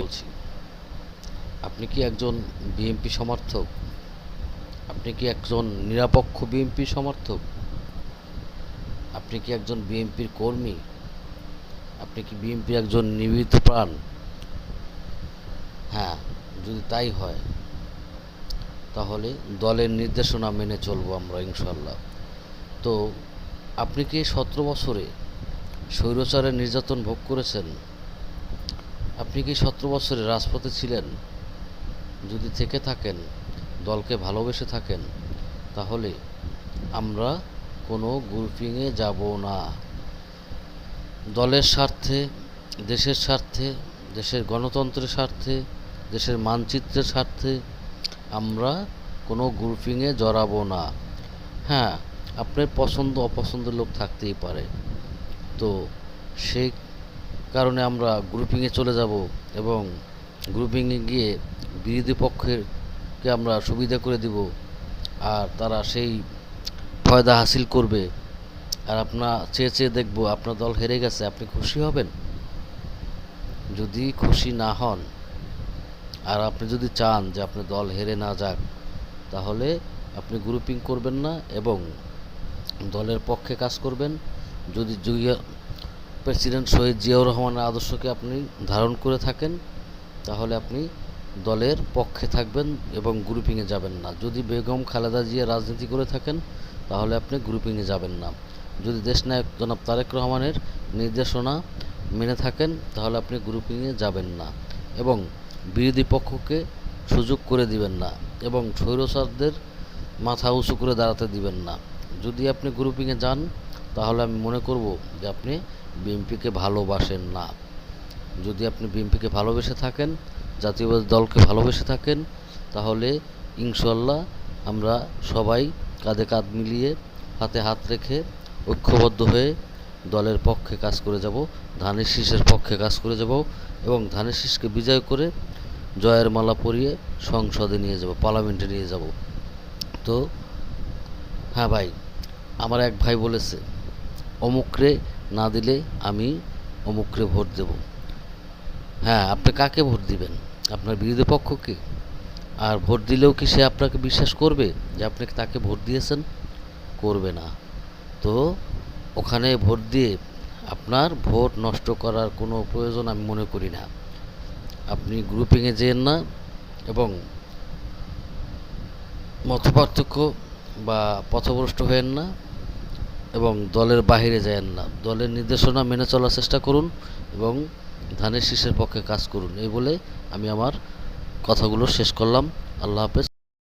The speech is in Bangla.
বলছি, আপনি কি একজন বিএনপি সমর্থক? আপনি কি একজন নিরপেক্ষ বিএনপি সমর্থক? আপনি কি একজন বিএনপির কর্মী? আপনি কি বিএনপির একজন নিবেদিত প্রাণ? হ্যাঁ যদি তাই হয়, তাহলে দলের নির্দেশনা মেনে চলবো আমরা ইনশাল্লাহ তো, আপনি কি সতেরো বছরে স্বৈরচারের নির্যাতন ভোগ করেছেন? আপনি কি সতেরো বছরে রাজপথে ছিলেন? যদি থেকে থাকেন, দলকে ভালোবেসে থাকেন, তাহলে আমরা কোনো গ্রুপিংয়ে যাব না। দলের স্বার্থে, দেশের স্বার্থে, দেশের গণতন্ত্রের স্বার্থে, দেশের মানচিত্রের স্বার্থে আমরা কোনো গ্রুপিংয়ে জড়াবো না। হ্যাঁ আপনার পছন্দ, অপছন্দের লোক থাকতেই পারে। তো সেই কারণে আমরা গ্রুপিংয়ে চলে যাব এবং গ্রুপিংয়ে গিয়ে বিরোধী পক্ষেরকে আমরা সুবিধা করে দিব আর তারা সেই ফয়দা হাসিল করবে। আর আপনার চেয়ে চেয়ে দেখব আপনার দল হেরে গেছে, আপনি খুশি হবেন? যদি খুশি না হন আর আপনি যদি চান যে আপনার দল হেরে না যাক, তাহলে আপনি গ্রুপিং করবেন না এবং দলের পক্ষে কাজ করবেন। যদি প্রেসিডেন্ট শহীদ জিয়াউর রহমানের আদর্শকে আপনি ধারণ করে থাকেন, তাহলে আপনি দলের পক্ষে থাকবেন এবং গ্রুপিংয়ে যাবেন না। যদি বেগম খালেদা জিয়া রাজনীতি করে থাকেন, তাহলে আপনি গ্রুপিংয়ে যাবেন না। যদি দেশনায়ক জনাব তারেক রহমানের নির্দেশনা মেনে থাকেন, তাহলে আপনি গ্রুপিংয়ে যাবেন না এবং বিরোধী পক্ষকে সুযোগ করে দিবেন না এবং স্বৈরসারদের মাথা উঁচু করে দাঁড়াতে দিবেন না। যদি আপনি গ্রুপিংয়ে যান, তাহলে আমি মনে করব যে আপনি বিএনপিকে ভালোবাসেন না। যদি আপনি বিএনপিকে ভালোবেসে থাকেন, জাতীয়বাদী দলকে ভালোবেসে থাকেন, তাহলে ইনশাল্লাহ আমরা সবাই কাঁধে কাঁধ মিলিয়ে হাতে হাত রেখে ঐক্যবদ্ধ হয়ে দলের পক্ষে কাজ করে যাব, ধানের শীষের পক্ষে কাজ করে যাব এবং ধানের শীষকে বিজয় করে জয়ের মালা পরিয়ে সংসদে নিয়ে যাব, পার্লামেন্টে নিয়ে যাব। তো হ্যাঁ ভাই আমার এক ভাই বলেছে, অমুকরে না দিলে আমি অমুকরে ভোট দেব। হ্যাঁ আপনি কাকে ভোট দিবেন? আপনার বিরোধী পক্ষকে আর ভোট দিলেও কি সে আপনাকে বিশ্বাস করবে যে আপনি তাকে ভোট দিয়েছেন? করবে না। তো ওখানে ভোট দিয়ে আপনার ভোট নষ্ট করার কোনো প্রয়োজন আমি মনে করি না। আপনি গ্রুপিংয়ে যেন না এবং মতপার্থক্য বা পথভ্রষ্ট হয়েন না। এবং দলের বাহিরে যায়েন না। দলের নির্দেশনা মেনে চলার চেষ্টা করুন এবং ধানের শীষের পক্ষে কাজ করুন। এই বলে আমি আমার কথাগুলো শেষ করলাম। আল্লাহ হাফেজ।